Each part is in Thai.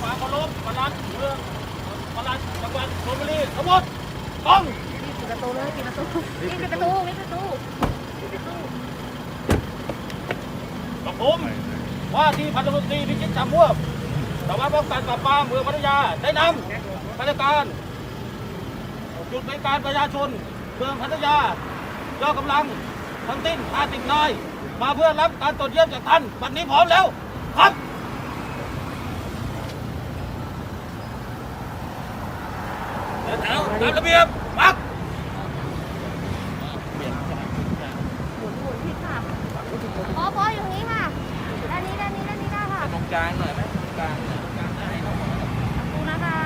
ปลัดเมืองปลัดจังหวัดชลบุรีทั้งหมดกองปิดประตูเลยปิดประตูปิดประตูปิดประตูปิดประตูกับผมว่าที่พันตำรวจตรีพิชิตจำม่วงสารวัตรป้องกันปราบปรามเมืองพัทยาได้นำราชการจุดบริการประชาชนเมืองพัทยาย่อกำลังทั้งสิ้น50นายมาเพื่อรับการตรวจเยี่ยมจากท่านวันนี้พร้อมแล้วครับเดินแถว ตามระเบียบมักหมุนหมุนผิดค่ะพอพออยู่นี้ค่ะ ด้านนี้ด้านนี้ด้านนี้ได้ค่ะ ตรงกลางหน่อยไหมตรงกลางหน่อยตรงกลางได้เนอะ ดูนะคะ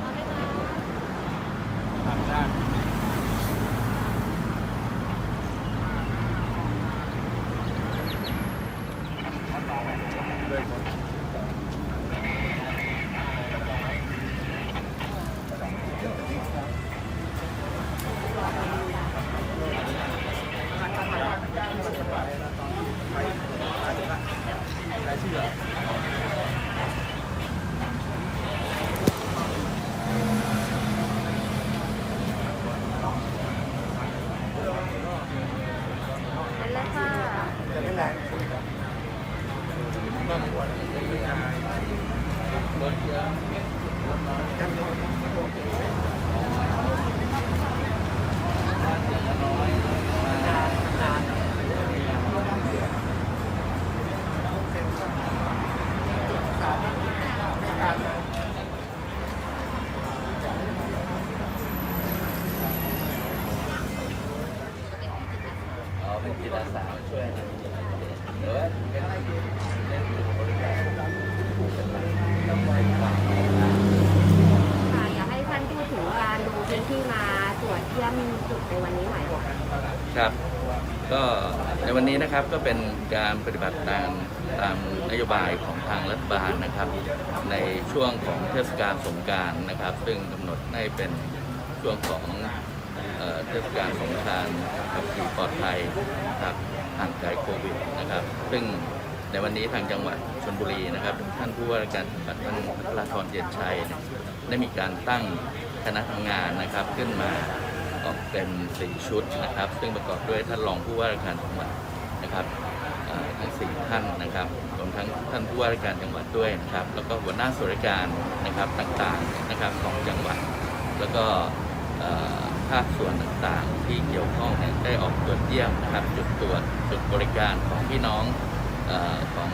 เอาไหมคะ ทางด้าน เป็นเลยค่ะ เอาเป็นจิตอาสามาช่วยนะเดี๋ยวเป็นเล่นบริการ ค่ะอยากให้ท่านพูดถึงการลงพื้นที่มาตรวจเยี่ยมจุดในวันนี้หน่อยค่ะ ครับ ก็ในวันนี้นะครับก็เป็นการปฏิบัติตามตามนโยบายของทางรัฐบาลนะครับ ในช่วงของเทศกาลสงการนะครับ ซึ่งกำหนดให้เป็นช่วงของเออเทศกาลสงกรารขับขี่ปลอดภัยนะครับห่างไกลโควิดนะครับ ซึ่งในวันนี้ทางจังหวัดชลบุรีนะครับ ท่านผู้ว่าการจังหวัดท่านพัทรธรเย็นชัยเนี่ยได้มีการตั้งคณะทำงานนะครับขึ้นมา ออกเป็นสี่ชุดนะครับ ซึ่งประกอบด้วยท่านรองผู้ว่าราชการจังหวัดนะครับทั้งสี่ท่านนะครับรวมทั้งท่านผู้ว่าราชการจังหวัดด้วยนะครับ แล้วก็หัวหน้าส่วนราชการนะครับต่างๆนะครับของจังหวัด แล้วก็ภาคส่วนต่างๆ ที่เกี่ยวข้องได้ออกตรวจเยี่ยมนะครับ จุดตรวจจุดบริการของพี่น้องออของ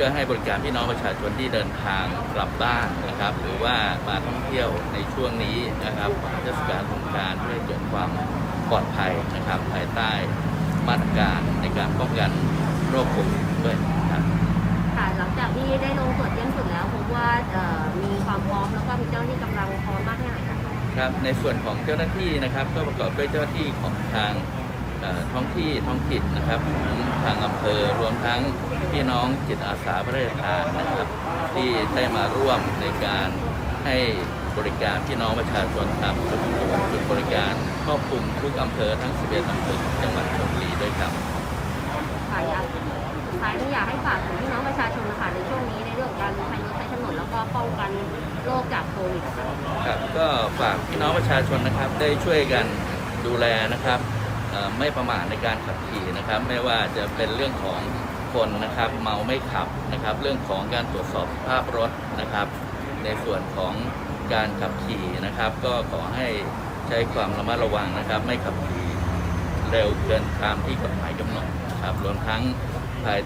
พื่อให้บริการพี่น้องประชาชนที่เดินทางกลับบ้านนะครับ หรือว่ามาท่องเที่ยวในช่วงนี้นะครับของเทศกาลสงกรารเพื่อให้เกิดความปลอดภัยนะครับภายใต้มาตรการในการป้องกันโรคโควิดด้วยนะครับค่ะหลังจากที่ได้ลงตรวจเยี่ยมจุดแล้วพบว่าเอ่อมีความพร้อมแล้วก็มีเจ้าหน้าที่กำลังพร้อมมากแค่ไหนคะครับในส่วนของเจ้าหน้าที่นะครับ ก็ประกอบด้วยเจ้าหน้าที่ของทางเอ่อ ท้องที่ท้องถิ่นนะครับของทางอำเภอรวมทั้งพี่น้องจิตอาสาพระราชทานนะครับ ที่ได้มาร่วมในการให้บริการพี่น้องประชาชนตามจุดตรวจจุดบริการครอบคลุมทุกอำเภอทั้ง 11 อำเภอของจังหวัดชลบุรีด้วยครับค่ะอยากสุดท้ายนี้อยากให้ฝากถึงพี่น้องประชาชนนะคะในช่วงนี้ในเรื่องของการใช้รถใช้ถนนแล้วก็ป้องกันโรคจากโควิดค่ะครับก็ฝากพี่น้องประชาชนนะครับได้ช่วยกันดูแลนะครับเอ่อ ไม่ประมาทในการขับขี่นะครับ ไม่ว่าจะเป็นเรื่องของคนนะครับเมาไม่ขับนะครับ เรื่องของการตรวจสอบสภาพรถนะครับ ในส่วนของการขับขี่นะครับ ก็ขอให้ใช้ความระมัดระวังนะครับ ไม่ขับขี่เร็วเกินตามที่กฎหมายกำหนดนะครับรวมทั้งภาย